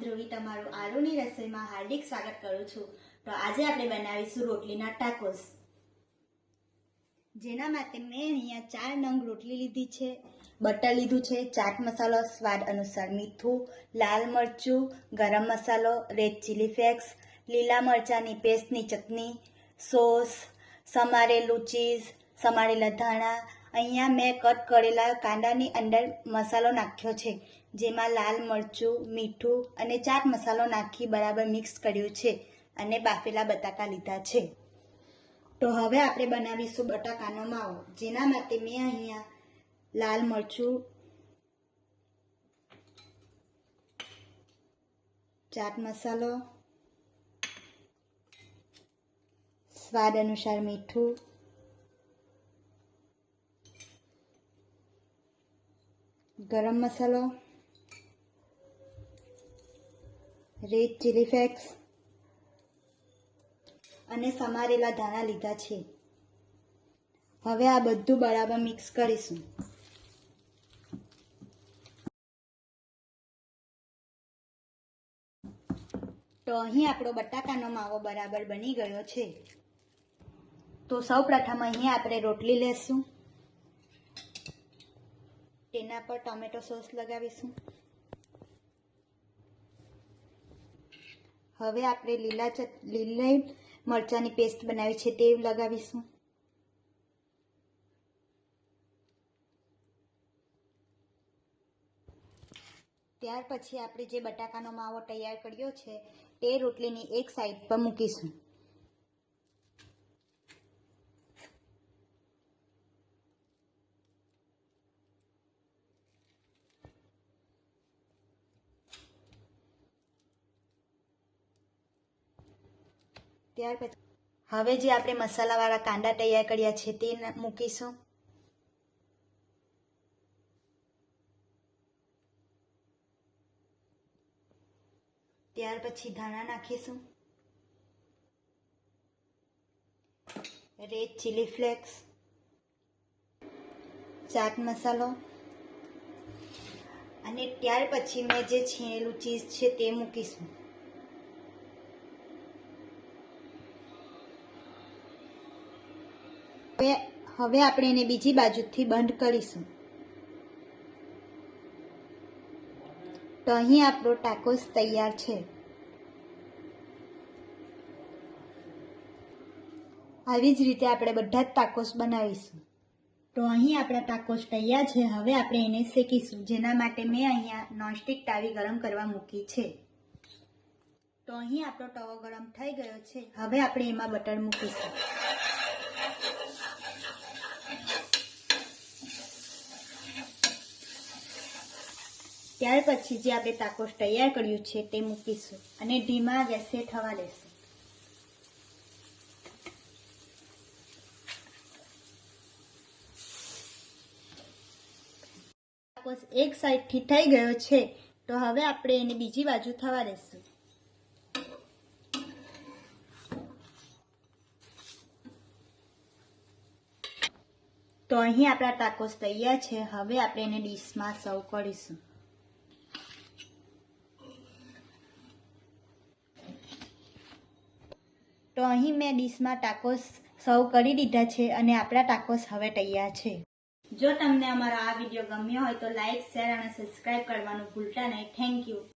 ધ્રુવી તમારું આલુની રસોઈમાં હાર્દિક સ્વાગત કરું છું. તો આજે આપણે બનાવીશું રોટલીના ટાકોસ. જેના માટે મેં અહીંયા ચાર નંગ રોટલી લીધી છે. બટર લીધું છે, ચાટ મસાલો, સ્વાદ અનુસાર મીઠું, લાલ મરચું, ગરમ મસાલો, રેડ ચીલી ફ્લેક્સ, લીલા મરચાંની પેસ્ટની ચટણી, સોસ, સમારેલું ચીઝ, સમારેલા ધાણા. અહીંયા મેં કટ કરેલા કાંદાની અંદર મસાલો નાખ્યો છે. જેમાં લાલ મરચું, મીઠું અને ચાટ મસાલો નાખી બરાબર મિક્સ કર્યું છે અને બાફેલા બટાકા લીધા છે. તો હવે આપણે બનાવીશું બટાકાનો માવો, જેના માટે મેં અહીંયા લાલ મરચું ચાટ મસાલો, સ્વાદ અનુસાર મીઠું, ગરમ મસાલો રેડ ચીલી ફ્લેક્સ અને સમારેલા ધાણા લીધા છે. હવે આ બધું બરાબર મિક્સ કરીશું. તો અહીં આપણો બટાકાનો માવો બરાબર બની ગયો છે. તો સૌ પ્રથમ અહીં આપણે રોટલી લેશું. તેના પર ટોમેટો સોસ લગાવીશું. હવે આપણે લીલા લીલી મરચાંની પેસ્ટ બનાવી છે તે લગાવીશું. ત્યાર પછી આપણે જે બટાકાનો માવો તૈયાર કર્યો છે, તે રોટલીની એક સાઈડ પર મૂકીશું. ત્યાર પછી હવે જે આપણે મસાલાવાળા કાંદા તૈયાર કર્યા છે તે મૂકીશું. ત્યાર પછી ધાણા નાખીશું. Red chilli flakes. ચાટ મસાલો. અને ત્યાર પછી મેં જે છીણેલું ચીઝ છે તે મૂકીશું. હવે હવે આપણે એને બીજી બાજુથી બંધ કરીશું. તો અહીં આપણો ટાકોસ તૈયાર છે. આવી જ રીતે આપણે બધા જ ટાકોસ બનાવીશું. તો અહીં આપણા ટાકોસ તૈયાર છે. હવે આપણે એને શેકીશું, જેના માટે મેં અહીંયા નોનસ્ટિક તાવી ગરમ કરવા મૂકી છે. તો અહીં આપણો તવો ગરમ થઈ ગયો છે. હવે આપણે એમાં બટર મૂકીશું. ત્યાર પછી જે આપણે તાકોસ તૈયાર કર્યું છે તે મૂકીશું અને ધીમા ગેસે થવા દેશું. ટાકોસ એક સાઈડથી થઈ ગયો છે, તો હવે આપણે એને બીજી બાજુ થવા દેશું. તો અહીં આપણા ટાકોસ તૈયાર છે, હવે આપણે એને ડીશમાં સર્વ કરીશું. તો અહીં મેં ડીશમાં ટાકોસ સર્વ કરી દીધા છે અને આપણા ટાકોસ હવે તૈયાર છે. જો તમને અમારો આ વીડિયો ગમ્યો હોય તો લાઇક શેર અને સબસ્ક્રાઇબ કરવાનું ભૂલતા નહીં. Thank you